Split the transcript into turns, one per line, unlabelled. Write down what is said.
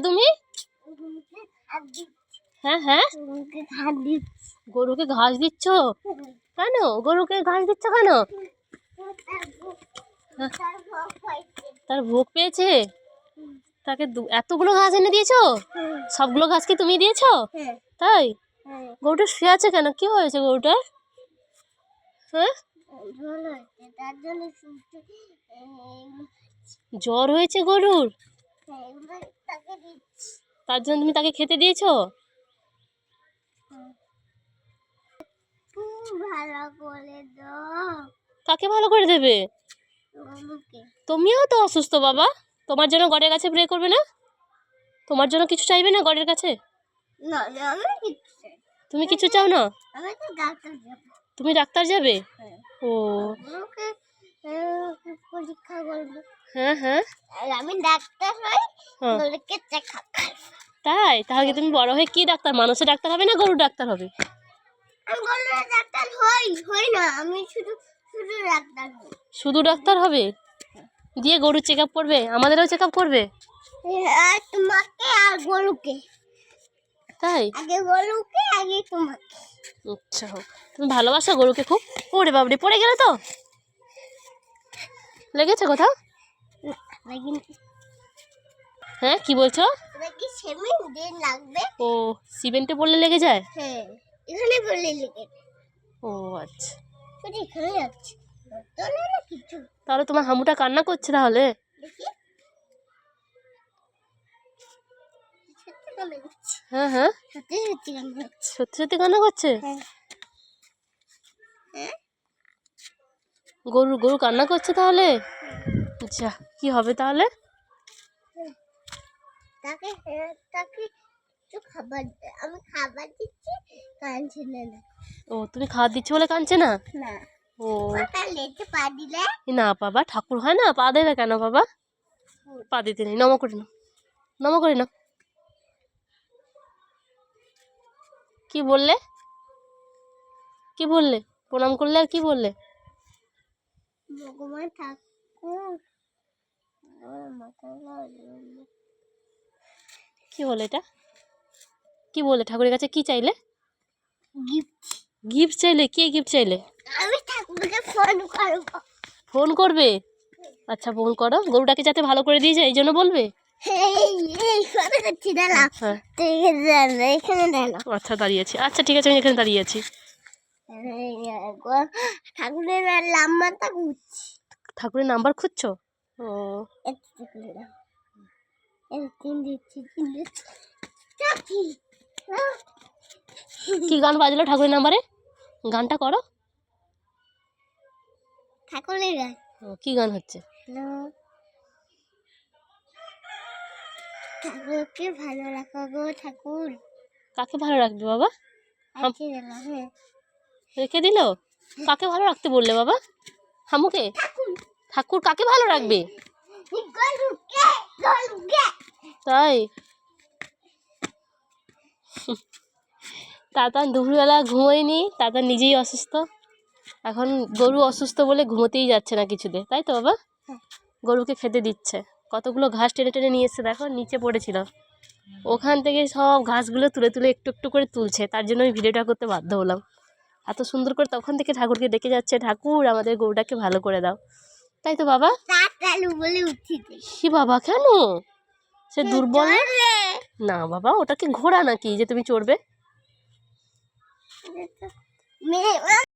তুমি? হ্যাঁ হ্যাঁ। গরুকে ঘাস দিচ্ছ? কেন? গরুকে ঘাস দিচ্ছ কেন? তার ভোগ পেয়েছে? তাকে এতগুলো ঘাস এনে দিয়েছ? সবগুলো ঘাস কি তুমি দিয়েছ? তাই? গরুটা শুয়ে আছে কেন? কি হয়েছে গরুটার হ্যাঁ? জ্বর হয়েছে গরুর? তার জন্য তুমি তাকে খেতে দিয়েছ?
খুব ভালো করে দাও।
কাকে ভালো করে দেবে? তুমিও তো অসুস্থ বাবা। তোমার জন্য গড়ের কাছে প্রে করবে না? তোমার জন্য কিছু চাইবে না গড়ের কাছে তুমি কিছু চাও না? তুমি ডাক্তার যাবে?
হ্যাঁ।
ও।
গরুকে পরীক্ষা করব।
হ্যাঁ হ্যাঁ।
আমি ডাক্তার হই
হ্যাঁ।
গরুকে চেক
তাই? তাহলে তুমি বড় হয়ে কি ডাক্তার? মানুষের ডাক্তার হবে না গরুর ডাক্তার হবে?
আমি গরুর ডাক্তার হই হই না আমি শুধু শুধু ডাক্তার হই।
শুধু ডাক্তার হবে? দিয়ে গরুর চেক আপ করবে? আমাদেরও চেক আপ করবে?
আর তোমাকে আর গরুকে।
তাই?
আগে গরুকে আগে তোমাকে।
আচ্ছা হোক। তুমি ভালোবাসো গরুকে খুব? ওরে বাবরে পড়ে গেলে তো? লেগেছে কোথাও? হ্যাঁ কি বলছো? ও সিমেন্টে পড়লে লেগে যায়?
হ্যাঁ এখানে লেগে
ও আচ্ছা।
এখানে যাচ্ছে।
তাহলে তোমার হামুটা কান্না করছে তাহলে?
সত্যি
হ্যাঁ হ্যাঁ।
সত্যি সত্যি
কান্না করছে।
হ্যাঁ। হ্যাঁ?
গরু গরু কান্না করছে তাহলে? আচ্ছা। কি হবে তাহলে?
তাকে হ্যাঁ, তাকে খাবার আমি খাবার দিচ্ছি কাঁদছে না। না
ও তুমি খাওয়া দিচ্ছ বলে কাঁদছে না?
না।
ও।
পা দিলে?
না বাবা ঠাকুর হয় না পা দেবে কেন বাবা? পা দিতে নেই নম করে নাও। নম করে নাও। কি বললে? কি বললে? প্রণাম করলে আর কি বললে?
ভগবান ঠাকুর।
কি বলে এটা? কি বলে ঠাকুরের কাছে কি চাইলে?
গিফট
গিফট চাইলে? কে গিফট চাইলে?
আমি ঠাকুরকে ফোন করব।
ফোন করবে? আচ্ছা ফোন করো। গরুটাকে যাতে ভালো করে দিয়ে যায় এই জন্য বলবে?
দাঁড়া।
আচ্ছা। দাঁড়িয়ে আছি। আচ্ছা ঠিক আছে আমি এখানে দাঁড়িয়ে আছি।
ঠাকুরের ঘুরছি
ঠাকুরের নাম্বার খুঁজছো? ও
আহ,
কি গান বাজলো ঠাকুরের নাম্বারে? গানটা করো।
ঠাকুরের গান।
ও, কি গান হচ্ছে?
ঠাকুরকে ভালো রাখো গো ঠাকুর।
কাকে ভালো রাখবে বাবা?
হ্যাঁ
রেখে দিল? কাকে ভালো রাখতে বললে বাবা? হামুকে? ঠাকুর কাকে ভালো রাখবে? তাই? তাতান দুপুরবেলা ঘুমোয়নি, তাতান নিজেই অসুস্থ। এখন গরু অসুস্থ বলে ঘুমোতেই যাচ্ছে না কিছুতে, তাই তো বাবা। গরুকে খেতে দিচ্ছে। কতগুলো ঘাস টেনে টেনে নিয়ে এসছে, দেখো, নিচে পড়েছিল। ওখান থেকে সব ঘাসগুলো তুলে তুলে একটু একটু করে তুলছে, তার জন্য আমি ভিডিওটা করতে বাধ্য হলাম। এত সুন্দর করে তখন থেকে ঠাকুরকে ডেকে যাচ্ছে, ঠাকুর, আমাদের গরুটাকে ভালো করে দাও। তাই তো বাবা?
সে বলে
কি বাবা কেন? সে দুর্বল? না? বাবা ওটা কি ঘোড়া নাকি যে তুমি চড়বে?